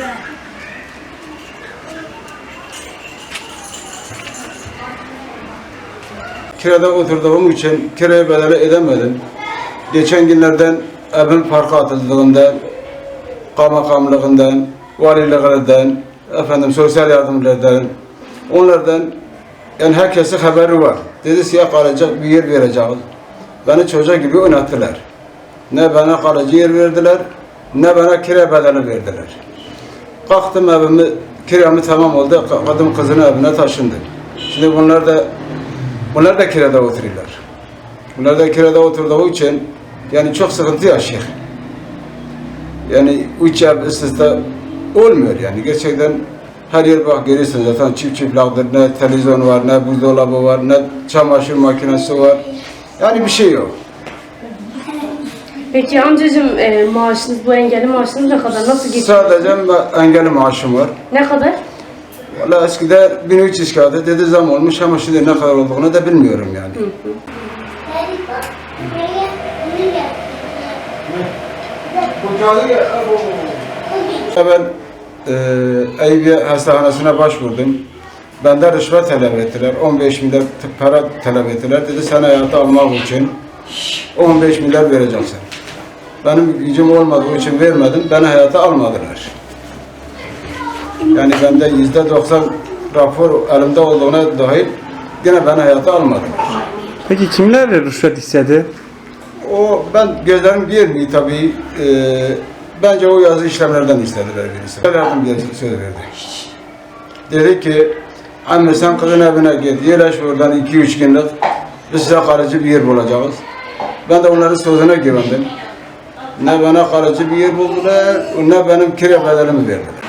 be. Kirada oturduğum için kirayı bedeli edemedim. Geçen günlerden evin parka atıldığından, kamakamlığından, valiliklerden, efendim sosyal yardımlardan, onlardan yani herkesi haberi var. Dedi size kalacak bir yer vereceğiz. Beni çocuğa gibi oynattılar. Ne bana kalıcı yer verdiler, ne bana kire bedeli verdiler. Kalktım evimi, kiramı tamam oldu. Kadın kızın evine taşındı. Şimdi bunlar da bunlar da kirada oturuyorlar. Bunlar da kirada oturduğu için yani çok sıkıntı yaşıyor. Yani üç ev üst olmuyor yani. Gerçekten her yer bak görüyorsunuz zaten çift çiftliktir. Ne televizyon var, ne buzdolabı var, ne çamaşır makinesi var. Yani bir şey yok. Peki amcacığım e, maaşınız, bu engelli maaşınız ne kadar? Nasıl geçiyor? Sadece ma- engelli maaşım var. Ne kadar? Valla eskiden 1300 kağıdı dedi zam olmuş ama şimdi ne kadar olduğunu da bilmiyorum yani. Ben e, Eyüpiye Hastanesi'ne başvurdum. Benden rüşvet talep ettiler. 15 milyar para talep ettiler. Dedi sen hayatı almak için 15 milyar vereceksin. Benim gücüm olmadığı için vermedim. Beni hayata almadılar. Yani bende yüzde 90 rapor elimde olduğuna dahil yine beni hayata almadılar. Peki kimlerle rüşvet istedi? O ben gözlerim görmüyor tabii. Ee, bence o yazı işlemlerden istediler birisi. Verdim bir söz verdi. Dedi ki anne sen kızın evine git. Yerleş oradan 2-3 günlük. Biz size kalıcı bir yer bulacağız. Ben de onların sözüne güvendim. Ne bana kalıcı bir yer buldular, ne benim kira bedelimi verdiler.